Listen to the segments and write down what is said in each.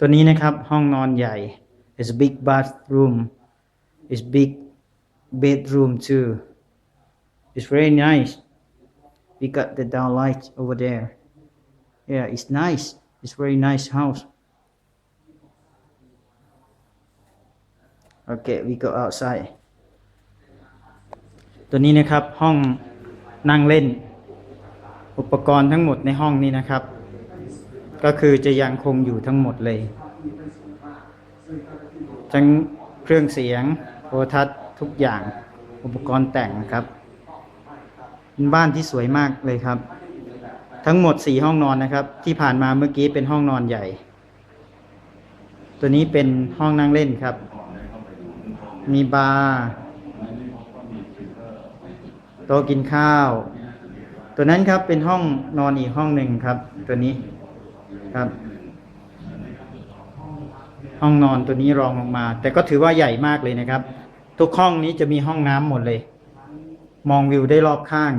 ตัวนี้นะครับ ห้องนอนใหญ่ is big bathroom is big bedroom too it's very nice we got the downlight over there yeah it's nice it's very nice house okay we go outside ตัวนี้นะครับห้องนั่งเล่น อุปกรณ์ทั้งหมดในห้องนี้นะครับ ก็คือจะยังคงอยู่ทั้งหมดเลยทั้งเครื่องเสียงโทรทัศน์ทุกอย่างอุปกรณ์แต่งครับเป็นบ้านที่สวยมากเลยครับ ทั้งหมดสี่ห้องนอนนะครับ ที่ผ่านมาเมื่อกี้เป็นห้องนอนใหญ่ ตัวนี้เป็นห้องนั่งเล่นครับ มีบาร์โต๊ะกินข้าว ตัวนั้นครับเป็นห้องนอนอีกห้องหนึ่งครับ ตัวนี้ ครับ ห้องนอนตัวนี้รองลงมา แต่ก็ถือว่าใหญ่มากเลยนะครับ ทุกห้องนี้จะมีห้องน้ำหมดเลย มองวิวได้รอบข้าง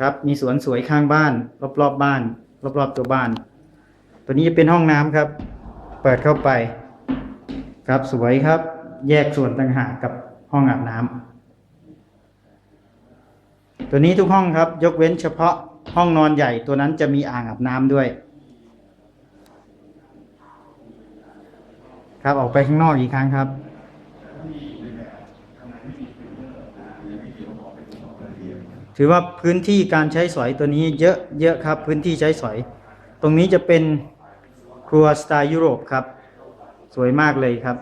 ครับ มีสวนสวยข้างบ้าน รอบๆบบ้าน รอบๆตัวบ้าน ตัวนี้จะเป็นห้องน้ำครับ เปิดเข้าไป ครับสวยครับ แยกส่วนต่างหากกับห้องอาบน้ำตัวนี้ทุกห้องครับ ยกเว้นเฉพาะ ห้องนอนใหญ่ตัวนั้นจะมีอ่างอาบน้ำด้วย ครับออกไปข้างนอกอีกครั้งครับ ถือว่าพื้นที่การใช้สอยตัวนี้เยอะเยอะครับ พื้นที่ใช้สอย ตรงนี้จะเป็นครัวสไตล์ยุโรปครับ สวยมากเลยครับ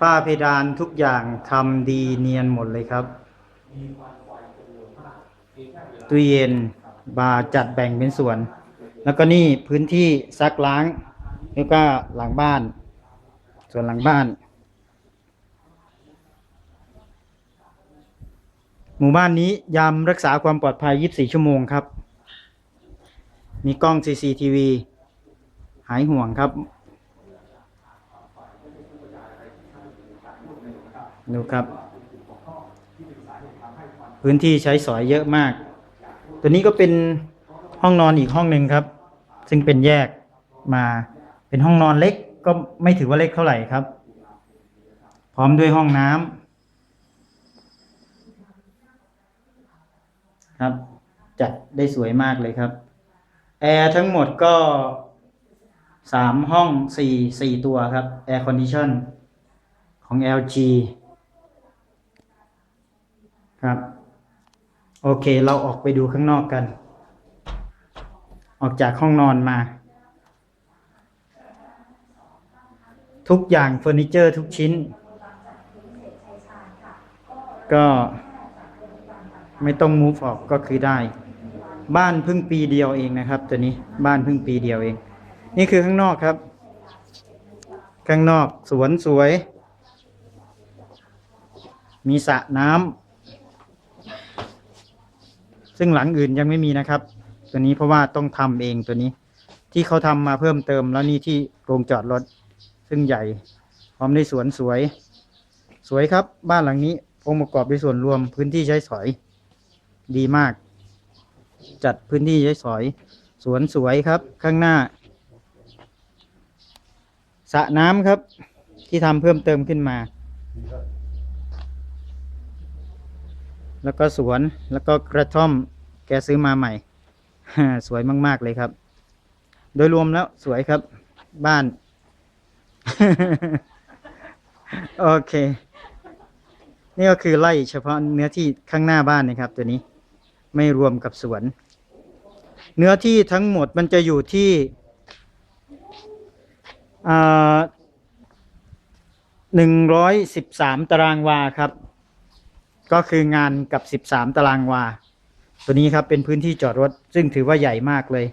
ฝ้าเพดานทุกอย่างทำดีเนียนหมดเลยครับ ตู้เย็นบาร์จัดแบ่งเป็นส่วน แล้วก็นี่พื้นที่ซักล้าง แล้วก็หลังบ้าน ส่วนหลังบ้าน หมู่บ้านนี้ยามรักษาความปลอดภัย 24 ชั่วโมงครับ มีกล้อง CCTV หายห่วงครับ ดูครับ พื้นที่ใช้สอยเยอะมาก ตัวนี้ก็เป็นห้องนอนอีกห้องหนึ่งครับ ซึ่งเป็นแยกมาเป็นห้องนอนเล็กก็ไม่ถือว่าเล็กเท่าไหร่ครับ พร้อมด้วยห้องน้ำครับ จัดได้สวยมากเลยครับ แอร์ทั้งหมดก็สามห้องสี่สี่ตัวครับ แอร์คอนดิชันของ LG ครับ โอเค เราออกไปดูข้างนอกกัน ออกจากห้องนอนมา ทุกอย่างเฟอร์นิเจอร์ทุกชิ้น ก็ไม่ต้อง move ออกก็คือได้ บ้านเพิ่งปีเดียวเองนะครับ ตัวนี้บ้านเพิ่งปีเดียวเอง นี่คือข้างนอกครับ ข้างนอกสวนสวย มีสระน้ำ ซึ่งหลังอื่นยังไม่มีนะครับ ตัวนี้เพราะว่าต้องทำเองตัวนี้ ที่เขาทำมาเพิ่มเติมแล้วนี่ที่โรงจอดรถ ซึ่งใหญ่พร้อมด้สวนสวย สวยครับ บ้านหลังนี้องค์ประกอบด้วยส่วนรวมพื้นที่ใช้สอย ดีมาก จัดพื้นที่ใช้สอย สวนสวยครับ ข้างหน้าสระน้ำครับ ที่ทำเพิ่มเติมขึ้นมา แล้วก็สวนแล้วก็กระท่อมแกซื้อมาใหม่ สวยมาก ๆ เลยครับ โดยรวมแล้วสวยครับ บ้าน โอเค นี่ก็คือไล่เฉพาะเนื้อที่ข้างหน้าบ้านนะครับ ตัวนี้ไม่รวมกับสวน เนื้อที่ทั้งหมดมันจะอยู่ที่หนึ่งร้อยสิบสามตารางวาครับ ก็คืองานกับ 13 ตารางวา ตัวนี้ครับเป็นพื้นที่จอดรถ ซึ่งถือว่าใหญ่มากเลย